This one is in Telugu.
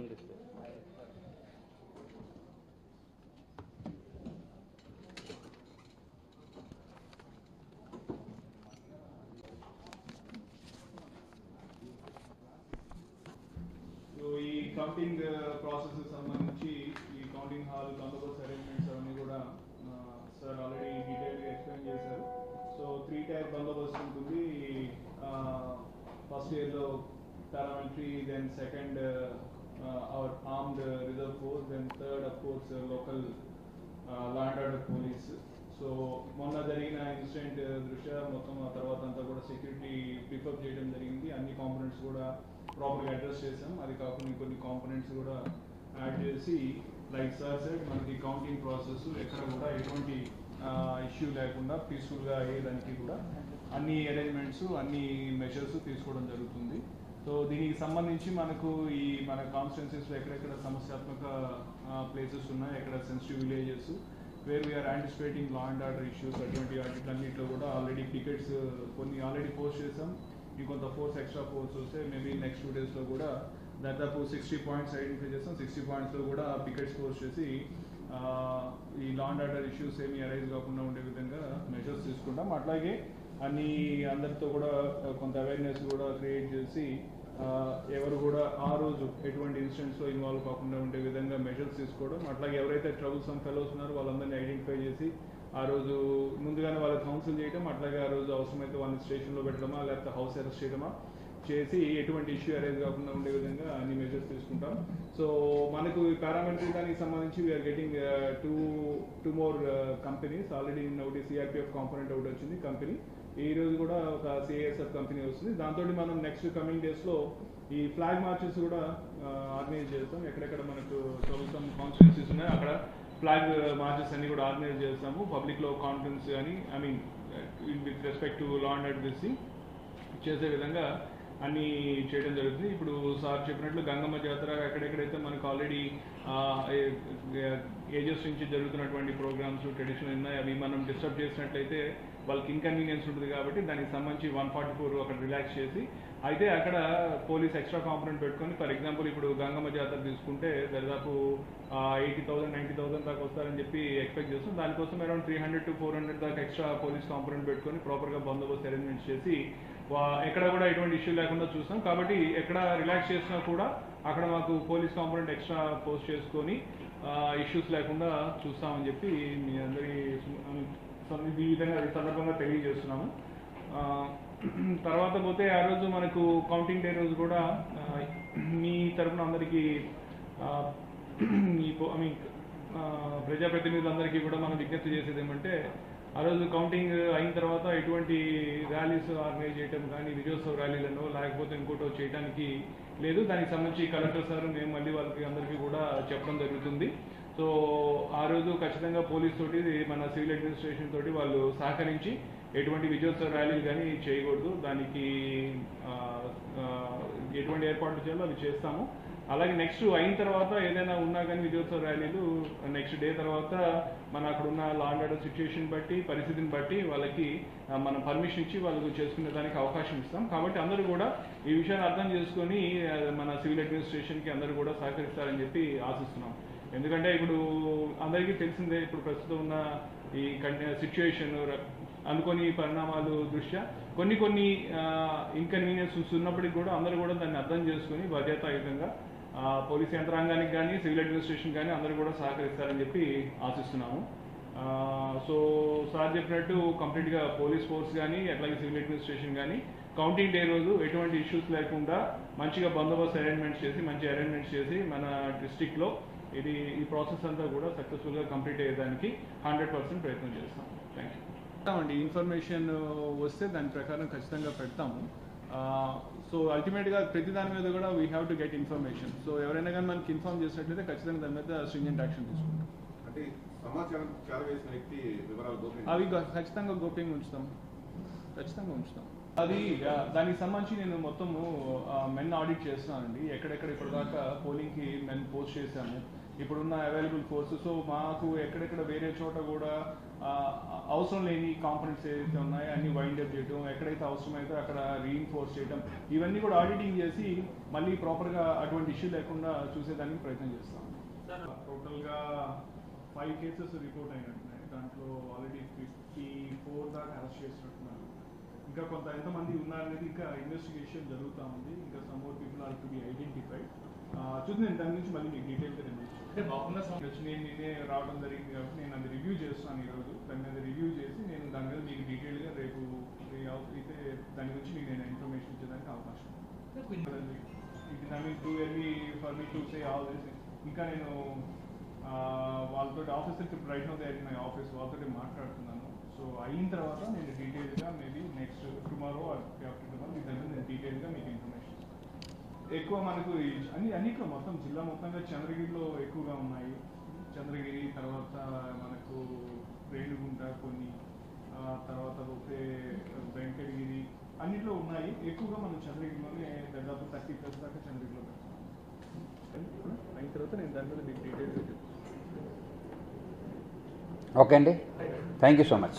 అందిస్తే సో ఈ కౌంటింగ్ ప్రాసెస్ uh, సంబంధించి ఈ కౌంటింగ్ హాల్ బందోబస్తు అరేంజ్మెంట్స్ అవన్నీ కూడా సార్ ఆల్రెడీ డీటెయిల్గా ఎక్స్ప్లెయిన్ చేశారు. సో త్రీ టైప్ బందోబస్తు ఉంటుంది. ఫస్ట్ ఇయర్లో paramilitary then second our armed reserve force then third of course local law and order police so మొన్న జరిగిన ఇన్సిడెంట్ uh, దృష్ట్యా మొత్తం ఆ తర్వాత అంతా కూడా సెక్యూరిటీ పికప్ చేయడం జరిగింది. అన్ని కాంపోనెంట్స్ కూడా ప్రాపర్గా అడ్రస్ చేసాం అది కాకుండా కొన్ని కాంపోనెంట్స్ కూడా యాడ్ చేసి లైక్ సార్ సెడ్ మనకి కౌంటింగ్ ప్రాసెస్ ఎక్కడ కూడా ఎటువంటి uh, ఇష్యూ లేకుండా పీస్ఫుల్గా అయ్యేదానికి కూడా అన్ని అరేంజ్మెంట్స్ అన్ని మెషర్స్ తీసుకోవడం జరుగుతుంది. సో దీనికి సంబంధించి మనకు ఈ మన కాన్స్టిట్యున్సీస్లో ఎక్కడెక్కడ సమస్యాత్మక ప్లేసెస్ ఉన్నాయి ఎక్కడ sensitive villages where we're anticipating law and order issues అటువంటి వాటికన్నింటిలో కూడా ఆల్రెడీ టికెట్స్ కొన్ని ఆల్రెడీ పోస్ట్ చేసాం ఇంకొంత ఫోర్స్ ఎక్స్ట్రా ఫోర్స్ వస్తే మేబీ నెక్స్ట్ టూ డేస్లో కూడా దాదాపు సిక్స్టీ పాయింట్స్ ఐడెంటిఫై చేస్తాం. సిక్స్టీ పాయింట్స్లో కూడా పికెట్స్ పోస్ట్ చేసి ఈ లా అండ్ ఆర్డర్ ఇష్యూస్ ఏమి అరైజ్ కాకుండా ఉండే విధంగా మెజర్స్ తీసుకుంటాం. అట్లాగే అని అందరితో కూడా కొంత అవేర్నెస్ కూడా క్రియేట్ చేసి ఎవరు కూడా ఆ రోజు ఎటువంటి ఇన్సిడెంట్స్లో ఇన్వాల్వ్ కాకుండా ఉండే విధంగా మెజర్స్ తీసుకోవడం అట్లాగే ఎవరైతే ట్రబుల్సమ్ ఫెలోస్ ఉన్నారో వాళ్ళందరినీ ఐడెంటిఫై చేసి ఆ రోజు ముందుగానే వాళ్ళకి కౌన్సిల్ చేయటం అట్లాగే ఆ రోజు అవసరమైతే వాళ్ళని స్టేషన్లో పెట్టడమా లేకపోతే హౌస్ అరెస్ట్ చేయడమా చేసి ఎటువంటి ఇష్యూ అరేజ్ కాకుండా ఉండే విధంగా అన్ని మెజర్స్ తీసుకుంటాం. సో మనకు పారామిలిటరీ దానికి సంబంధించి we're getting two two more companies already ఒకటి సిఆర్పిఎఫ్ కాంపోనెంట్ ఒకటి వచ్చింది కంపెనీ ఈ రోజు కూడా ఒక సిఐఎస్ఎఫ్ కంపెనీ వస్తుంది. దాంతో మనం నెక్స్ట్ కమింగ్ డేస్లో ఈ ఫ్లాగ్ మార్చెస్ కూడా ఆర్గనైజ్ చేస్తాం. ఎక్కడెక్కడ మనకు ప్రభుత్వం కాన్స్టిట్యూన్సీస్ ఉన్నాయో అక్కడ ఫ్లాగ్ మార్చెస్ అన్ని కూడా ఆర్గనైజ్ చేస్తాము. పబ్లిక్లో కాన్ఫిడెన్స్ కానీ I mean with respect to law and advocacy చేసే విధంగా అన్ని చేయడం జరుగుతుంది. ఇప్పుడు సార్ చెప్పినట్లు గంగమ్మ జాతర ఎక్కడెక్కడైతే మనకు ఆల్రెడీ ఏజెస్ నుంచి జరుగుతున్నటువంటి ప్రోగ్రామ్స్ ట్రెడిషనల్ ఉన్నాయి. అవి మనం డిస్టర్బ్ చేసినట్లయితే వాళ్ళకి ఇన్కన్వీనియన్స్ ఉంటుంది కాబట్టి దానికి సంబంధించి వన్ ఫార్టీ ఫోర్ అక్కడ రిలాక్స్ చేసి అయితే అక్కడ పోలీస్ ఎక్స్ట్రా కాంపనెంట్ పెట్టుకొని ఫర్ ఎగ్జాంపుల్ ఇప్పుడు గంగమ్మ జాతర తీసుకుంటే దాదాపు ఎయిటీ థౌసండ్ నైంటీ థౌసండ్ దాకా వస్తారని చెప్పి ఎక్స్పెక్ట్ చేస్తాం. దానికోసం around three hundred to four hundred దాకా ఎక్స్ట్రా పోలీస్ కాంపనెంట్ పెట్టుకొని ప్రాపర్గా బందోబస్తు అరేంజ్మెంట్స్ చేసి ఎక్కడ కూడా ఎటువంటి ఇష్యూ లేకుండా చూస్తాం. కాబట్టి ఎక్కడ రిలాక్స్ చేసినా కూడా అక్కడ మాకు పోలీస్ కాంపనెంట్ ఎక్స్ట్రా పోస్ట్ చేసుకొని ఇష్యూస్ లేకుండా చూస్తామని చెప్పి మీ అందరి ఈ విధంగా సందర్భంగా తెలియజేస్తున్నాము. తర్వాత పోతే ఆ రోజు మనకు కౌంటింగ్ డే రోజు కూడా మీ తరఫున అందరికీ మీ ఐ మీన్ ప్రజాప్రతినిధులందరికీ కూడా మనం విజ్ఞప్తి చేసేది ఏమంటే ఆ రోజు కౌంటింగ్ అయిన తర్వాత ఎటువంటి ర్యాలీస్ ఆర్గనైజ్ చేయడం కానీ విజయోత్సవ ర్యాలీలను లేకపోతే ఇంకోటో చేయడానికి లేదు. దానికి సంబంధించి కలెక్టర్ సార్ మేము మళ్ళీ వాళ్ళకి అందరికీ కూడా చెప్పడం జరుగుతుంది. సో ఆ రోజు ఖచ్చితంగా పోలీస్ తోటి మన సివిల్ అడ్మినిస్ట్రేషన్ తోటి వాళ్ళు సహకరించి ఎటువంటి విజయోత్సవ ర్యాలీలు కానీ చేయకూడదు. దానికి ఎటువంటి ఏర్పాట్లు చేయాలో అవి చేస్తాము. అలాగే నెక్స్ట్ అయిన తర్వాత ఏదైనా ఉన్నా కానీ విజయోత్సవ ర్యాలీలు నెక్స్ట్ డే తర్వాత మన అక్కడ ఉన్న లా అండ్ ఆర్డర్ సిచ్యుయేషన్ బట్టి పరిస్థితిని బట్టి వాళ్ళకి మనం పర్మిషన్ ఇచ్చి వాళ్ళకు చేసుకునే దానికి అవకాశం ఇస్తాం. కాబట్టి అందరూ కూడా ఈ విషయాన్ని అర్థం చేసుకొని మన సివిల్ అడ్మినిస్ట్రేషన్కి అందరూ కూడా సహకరిస్తారని చెప్పి ఆశిస్తున్నాం. ఎందుకంటే ఇప్పుడు అందరికీ తెలిసిందే ఇప్పుడు ప్రస్తుతం ఉన్న ఈ సిచ్యుయేషన్ అనుకోని పరిణామాలు దృష్ట్యా కొన్ని కొన్ని ఇన్కన్వీనియన్స్ ఉన్నప్పటికీ కూడా అందరూ కూడా దాన్ని అర్థం చేసుకుని బాధ్యతాయుతంగా పోలీస్ యంత్రాంగానికి కానీ సివిల్ అడ్మినిస్ట్రేషన్ కానీ అందరూ కూడా సహకరిస్తారని చెప్పి ఆశిస్తున్నాము. సో సార్ చెప్పినట్టు కంప్లీట్గా పోలీస్ ఫోర్స్ కానీ అట్లాగే సివిల్ అడ్మినిస్ట్రేషన్ కానీ కౌంటింగ్ డే రోజు ఎటువంటి ఇష్యూస్ లేకుండా మంచిగా బందోబస్తు అరేంజ్మెంట్స్ చేసి మంచి అరేంజ్మెంట్స్ చేసి మన డిస్టిక్లో ఇది ఈ ప్రాసెస్ అంతా కూడా సక్సెస్ఫుల్గా కంప్లీట్ అయ్యేదానికి హండ్రెడ్ పర్సెంట్ ప్రయత్నం చేస్తాం థ్యాంక్ యూ అండి ఇన్ఫర్మేషన్ వస్తే దాని ప్రకారం ఖచ్చితంగా పెడతాము. సో అల్టిమేట్గా ప్రతి దాని మీద కూడా we have to get information so ఎవరైనా కానీ మనకి ఇన్ఫార్మ్ చేసినట్లయితే ఖచ్చితంగా దాని మీద స్ట్రింజెంట్ యాక్షన్ తీసుకుంటాం. అంటే సమాచారం వ్యక్తి వివరాలు అవి ఖచ్చితంగా గోప్యంగా ఉంచుతాం. ఖచ్చితంగా ఉంచుతాం. అది దానికి సంబంధించి నేను మొత్తము మెన్ ఆడిట్ చేస్తున్నానండి. ఎక్కడెక్కడ ఇప్పటిదాకా పోలింగ్కి మెన్ పోస్ట్ చేశాము. ఇప్పుడున్న అవైలబుల్ ఫోర్స్ సో మాకు ఎక్కడెక్కడ వేరే చోట కూడా అవసరం లేని కాంపనెంట్స్ ఏదైతే ఉన్నాయో అన్ని వైండ్ అప్ చేయడం ఎక్కడైతే అవసరమైతే అక్కడ రీఇన్ఫోర్స్ చేయడం ఇవన్నీ కూడా ఆడిటింగ్ చేసి మళ్ళీ ప్రాపర్గా అటువంటి ఇష్యూ లేకుండా చూసేదానికి ప్రయత్నం చేస్తాం. టోటల్గా ఫైవ్ కేసెస్ రిపోర్ట్ అయినట్టున్నాయి. దాంట్లో ఆల్రెడీ ఫిఫ్టీ ఫోర్ దాకా అరెస్ట్ చేసినట్టున్నారు. ఇంకా కొంత ఎంతమంది ఉన్నారనేది ఇంకా ఇన్వెస్టిగేషన్ జరుగుతూ ఉంది. ఇంకా some more people are to be identified చూసి నేను దాని గురించి మళ్ళీ మీకు డీటెయిల్గా నేను అంటే మాకున్న సమ- వచ్చి నేను నిన్నే రావడం జరిగింది కాబట్టి నేను అది రివ్యూ చేస్తాను ఈరోజు. దాని మీద రివ్యూ చేసి నేను దాని మీద మీకు డీటెయిల్గా రేపు అయితే దాని గురించి మీకు నేను ఇన్ఫర్మేషన్ ఇచ్చేదానికి అవకాశం I mean too early for me to say all this ఇంకా నేను వాళ్ళతో ఆఫీసర్కి right now they my office వాళ్ళతో మాట్లాడుతున్నాను. సో అయిన తర్వాత నేను డీటెయిల్గా maybe next tomorrow after tomorrow మీ దగ్గర నేను డీటెయిల్గా మీకు ఇన్ఫర్మేషన్ ఎక్కువ మనకు ఈ అన్ని అన్నిట్లో మొత్తం జిల్లా మొత్తంగా చంద్రగిరిలో ఎక్కువగా ఉన్నాయి. చంద్రగిరి తర్వాత మనకు రేణుగుంట కొన్ని తర్వాత పోతే వెంకటగిరి అన్నిట్లో ఉన్నాయి. ఎక్కువగా మనం చంద్రగిరిలోనే దాదాపు థర్టీ ప్లస్ దాకా చంద్రగిరిలో పెడతాం అయిన తర్వాత నేను దాని మీద మీకు డీటెయిల్గా చెప్తాను. ఓకే అండి. Thank you so much